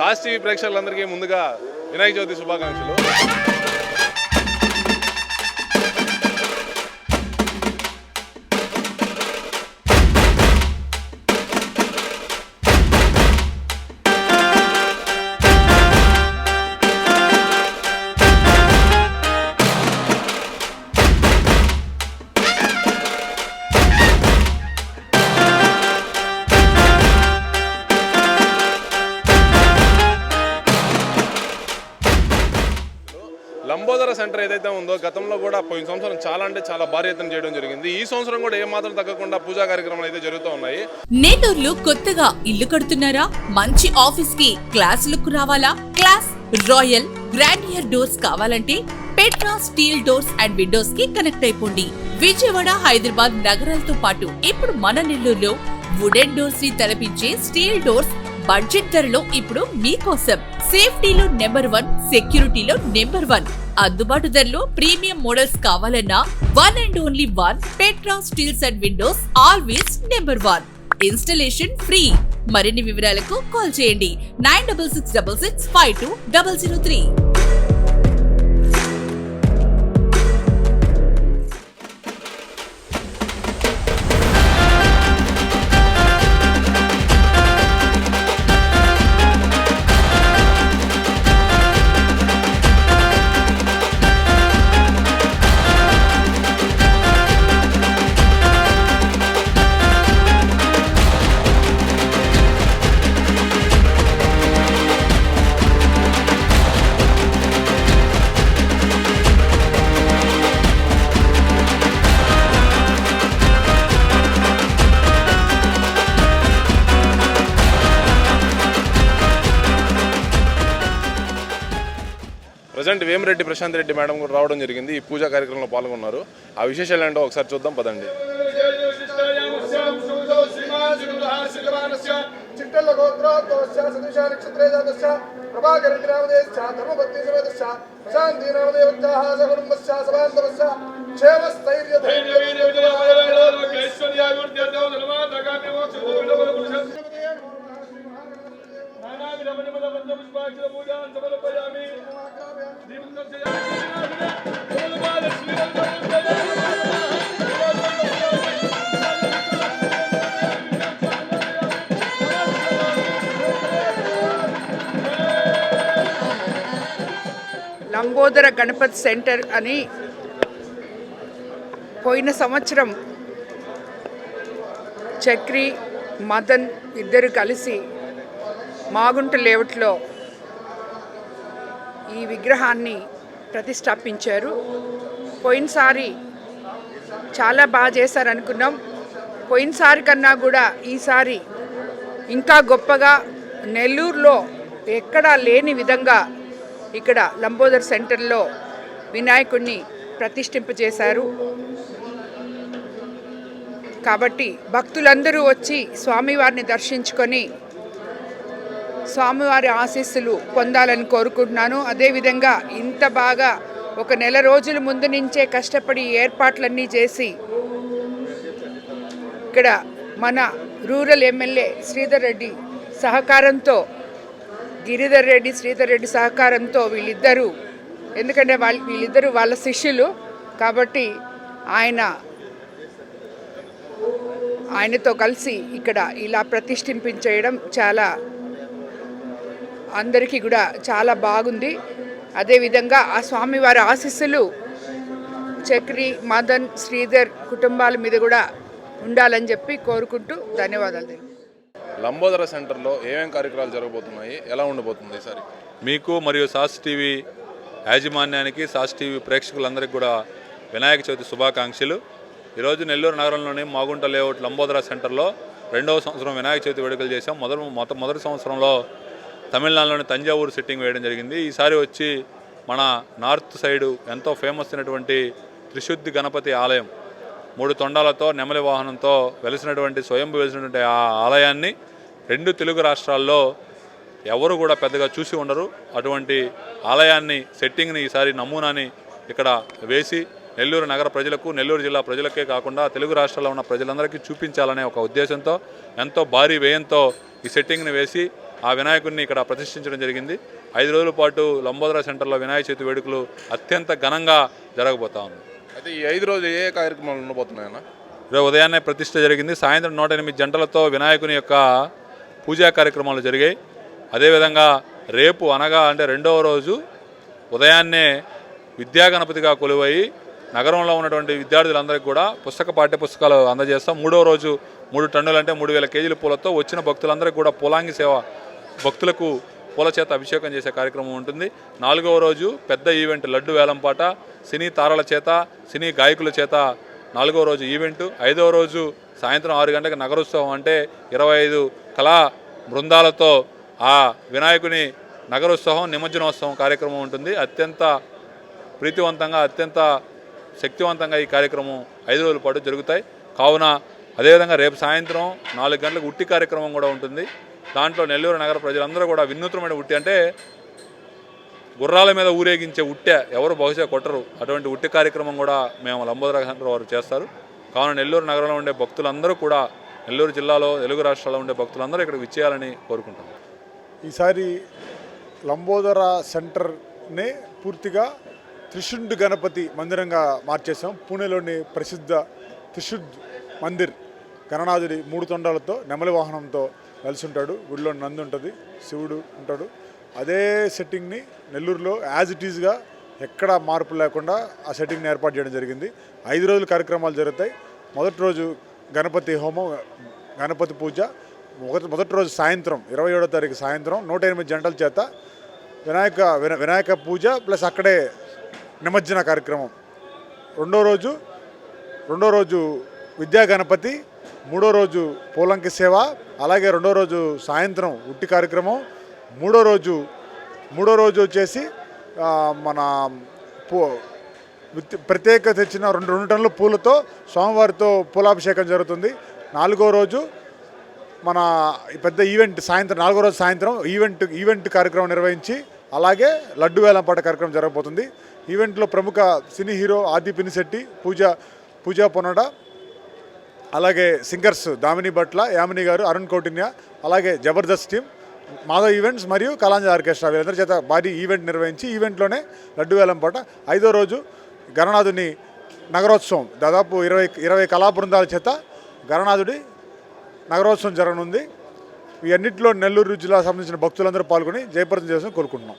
Sauce TV ప్రేక్షకులందరికీ ముందుగా వినాయక చవితి శుభాకాంక్షలు. లంబోదర సెంటర్ ఏదైతే ఉందో గతంలో కూడా పోయిన సంవత్సరం చాలా అంటే చాలా భారీ ఎత్తున చేయడం జరిగింది. ఈ సంవత్సరం కూడా ఏమాత్రం తగ్గకుండా పూజా కార్యక్రమాలు అయితే జరుగుతూ ఉన్నాయి. నెల్లూరులో కొత్తగా ఇల్లు కడుతున్నారా? మంచి ఆఫీస్కి క్లాస్ లుక్ రావాలా? క్లాస్ రాయల్ గ్రాండియర్ డోర్స్ కావాలంటే పెట్రా స్టీల్ డోర్స్ అండ్ విండోస్కి కనెక్ట్ అయిపోండి. విజయవాడ హైదరాబాద్ నగరాలతో పాటు ఇప్పుడు మన నెల్లూరులో వుడెన్ డోర్స్ని తలపించే స్టీల్ డోర్స్ బడ్జెట్ ధరలో ఇప్పుడు మీకోసం. సేఫ్టీలో నెంబర్ వన్ సెక్యూరిటీలో నెంబర్ వన్. అందుబాటు ధరలో ప్రీమియం మోడల్స్ కావాలన్నా one and only one Petra steels and windows always number one. Installation free. మరిన్ని వివరాలకు కాల్ చేయండి. Nine double six double six five two double zero three. Present Vemireddy Prashanth Reddy madam కూడా రావడం జరిగింది ఈ పూజా కార్యక్రమంలో పాల్గొన్నారు ఆ విశేషాలు ఏంటో ఒకసారి చూద్దాం పదండి నానా విధమైన పూజాన్ సమర్పయామి లంబోదర గణపతి సెంటర్ అని పోయిన సంవత్సరం చక్రి మదన్ ఇద్దరు కలిసి మాగుంట లేఅవుట్లో ఈ విగ్రహాన్ని ప్రతిష్టాపించారు. పోయినసారి చాలా బాగా చేశారనుకున్నాం. పోయినసారి కన్నా కూడా ఈసారి ఇంకా గొప్పగా నెల్లూరులో ఎక్కడా లేని విధంగా ఇక్కడ లంబోదర్ సెంటర్లో వినాయకుడిని ప్రతిష్ఠింపజేశారు కాబట్టి భక్తులందరూ వచ్చి స్వామివారిని దర్శించుకొని స్వామివారి ఆశీస్సులు పొందాలని కోరుకుంటున్నాను. అదేవిధంగా ఇంత బాగా ఒక నెల రోజుల ముందు నుంచే కష్టపడి ఏర్పాట్లన్నీ చేసి ఇక్కడ మన రూరల్ ఎమ్మెల్యే శ్రీధర్ రెడ్డి సహకారంతో గిరిధర్ రెడ్డి శ్రీధర్ రెడ్డి సహకారంతో వీళ్ళిద్దరూ ఎందుకంటే వాళ్ళ వీళ్ళిద్దరూ వాళ్ళ శిష్యులు కాబట్టి ఆయన ఆయనతో కలిసి ఇక్కడ ఇలా ప్రతిష్ఠింపించేయడం చాలా అందరికీ కూడా చాలా బాగుంది. అదేవిధంగా ఆ స్వామివారి ఆశీస్సులు చక్రి మదన్ శ్రీధర్ కుటుంబాల మీద కూడా ఉండాలని చెప్పి కోరుకుంటూ ధన్యవాదాలు తెలుపు లంబోదర సెంటర్లో ఏమేమి కార్యక్రమాలు జరగబోతున్నాయి? ఎలా ఉండబోతుంది ఈసారి? మీకు మరియు సాస్ టీవీ యాజమాన్యానికి సాస్ టీవీ ప్రేక్షకులందరికీ కూడా వినాయక చవితి శుభాకాంక్షలు. ఈరోజు నెల్లూరు నగరంలోని మాగుంట లేఅవుట్ లంబోదర సెంటర్లో రెండవ సంవత్సరం వినాయక చవితి వేడుకలు చేశాం. మొదటి మొత్తం మొదటి సంవత్సరంలో తమిళనాడులోని తంజావూరు సిట్టింగ్ వేయడం జరిగింది. ఈసారి వచ్చి మన నార్త్ సైడు ఎంతో ఫేమస్ అయినటువంటి త్రిశుద్ధి గణపతి ఆలయం. మూడు తొండాలతో నెమలి వాహనంతో వెలిసినటువంటి స్వయంభూ వెలిసినటువంటి ఆ ఆలయాన్ని రెండు తెలుగు రాష్ట్రాల్లో ఎవరు కూడా పెద్దగా చూసి ఉండరు. అటువంటి ఆలయాన్ని సెట్టింగ్ని ఈసారి నమూనాని ఇక్కడ వేసి నెల్లూరు నగర ప్రజలకు నెల్లూరు జిల్లా ప్రజలకే కాకుండా తెలుగు రాష్ట్రాల్లో ఉన్న ప్రజలందరికీ చూపించాలనే ఒక ఉద్దేశంతో ఎంతో భారీ వ్యయంతో ఈ సెట్టింగ్ని వేసి ఆ వినాయకుడిని ఇక్కడ ప్రతిష్ఠించడం జరిగింది. ఐదు రోజుల పాటు లంబోదర సెంటర్లో వినాయక చవితి వేడుకలు అత్యంత ఘనంగా జరగబోతా ఉంది. అయితే ఈ ఐదు రోజులు ఏ కార్యక్రమాలు ఉండబోతున్నాయన్న? రేపు ఉదయాన్నే ప్రతిష్ఠ జరిగింది. సాయంత్రం నూట ఎనిమిది జంటలతో వినాయకుని యొక్క పూజా కార్యక్రమాలు జరిగాయి. అదేవిధంగా రేపు అనగా అంటే రెండవ రోజు ఉదయాన్నే విద్యా గణపతిగా కొలువై నగరంలో ఉన్నటువంటి విద్యార్థులందరికీ కూడా పుస్తక పాఠ్య పుస్తకాలు అందజేస్తాం. మూడో రోజు మూడు టన్నులు అంటే మూడు వేల కేజీల పూలతో వచ్చిన భక్తులందరికీ కూడా పూలాంగి సేవ భక్తులకు పూల చేత అభిషేకం చేసే కార్యక్రమం ఉంటుంది. నాలుగవ రోజు పెద్ద ఈవెంట్ లడ్డు వేలంపాట సినీ తారల చేత సినీ గాయకుల చేత నాలుగవ రోజు ఈవెంట్. ఐదవ రోజు సాయంత్రం ఆరు గంటలకు నగరోత్సవం అంటే ఇరవై ఐదు కళా బృందాలతో ఆ వినాయకుని నగరోత్సవం నిమజ్జనోత్సవం కార్యక్రమం ఉంటుంది. అత్యంత ప్రీతివంతంగా అత్యంత శక్తివంతంగా ఈ కార్యక్రమం ఐదు రోజుల పాటు జరుగుతాయి. కావున అదేవిధంగా రేపు సాయంత్రం నాలుగు గంటలకు ఉట్టి కార్యక్రమం కూడా ఉంటుంది. దాంట్లో నెల్లూరు నగర ప్రజలందరూ కూడా వినూత్నమైన ఉట్టి అంటే గుర్రాల మీద ఊరేగించే ఉట్టె ఎవరు బహుశా కొట్టరు. అటువంటి ఉట్టి కార్యక్రమం కూడా మేము లంబోదర వారు చేస్తారు. కావున నెల్లూరు నగరంలో ఉండే భక్తులందరూ కూడా నెల్లూరు జిల్లాలో తెలుగు రాష్ట్రాల్లో ఉండే భక్తులందరూ ఇక్కడికి విచ్చేయాలని కోరుకుంటున్నాం. ఈసారి లంబోదర సెంటర్నే పూర్తిగా త్రిశుండ్ గణపతి మందిరంగా మార్చేసాం పూణేలోని ప్రసిద్ధ త్రిశుద్ మందిర్ గణనాథుడి మూడు తొండాలతో నెమలి వాహనంతో కలిసి ఉంటాడు గుడిలో నంది ఉంటుంది శివుడు ఉంటాడు. అదే సెట్టింగ్ని నెల్లూరులో యాజ్ ఇట్ ఈజ్గా ఎక్కడ మార్పు లేకుండా ఆ సెట్టింగ్ని ఏర్పాటు చేయడం జరిగింది. ఐదు రోజులు కార్యక్రమాలు జరుగుతాయి. మొదటి రోజు గణపతి హోమం గణపతి పూజ మొదటి మొదటి రోజు సాయంత్రం ఇరవై ఏడో తారీఖు సాయంత్రం నూట ఎనిమిది జంటల చేత వినాయక విన- వినాయక పూజ ప్లస్ అక్కడే నిమజ్జన కార్యక్రమం. రెండో రోజు రెండో రోజు విద్యా గణపతి మూడో రోజు పూలంకి సేవ అలాగే రెండో రోజు సాయంత్రం ఉట్టి కార్యక్రమం మూడో రోజు మూడో రోజు వచ్చేసి మన ప్రత్యేక తెచ్చిన రెండు రెండు టన్నుల పూలతో స్వామివారితో పూలాభిషేకం జరుగుతుంది. నాలుగో రోజు మన పెద్ద ఈవెంట్ సాయంత్రం నాలుగో రోజు సాయంత్రం ఈవెంట్ ఈవెంట్ కార్యక్రమం నిర్వహించి అలాగే లడ్డు వేలంపాట కార్యక్రమం జరగబోతుంది. ఈవెంట్లో ప్రముఖ సినీ హీరో ఆది పినిశెట్టి పూజ పూజా పొనడ అలాగే సింగర్స్ దామిని భట్ల యామిని గారు అరుణ్ కౌటిన్య అలాగే జబర్దస్త్ టీం మాధవ్ ఈవెంట్స్ మరియు కళాంజ ఆర్కెస్ట్రా వీళ్ళందరి చేత భారీ ఈవెంట్ నిర్వహించి ఈవెంట్లోనే లడ్డు వేలంపాట ఐదో రోజు గణనాథుని నగరోత్సవం. దాదాపు ఇరవై ఇరవై కళా బృందాల చేత గణనాథుడి నగరోత్సవం జరగనుంది. ఈ నెల్లూరు జిల్లా సంబంధించిన భక్తులందరూ పాల్గొని జయప్రదం చేసి కోరుకుంటున్నాం.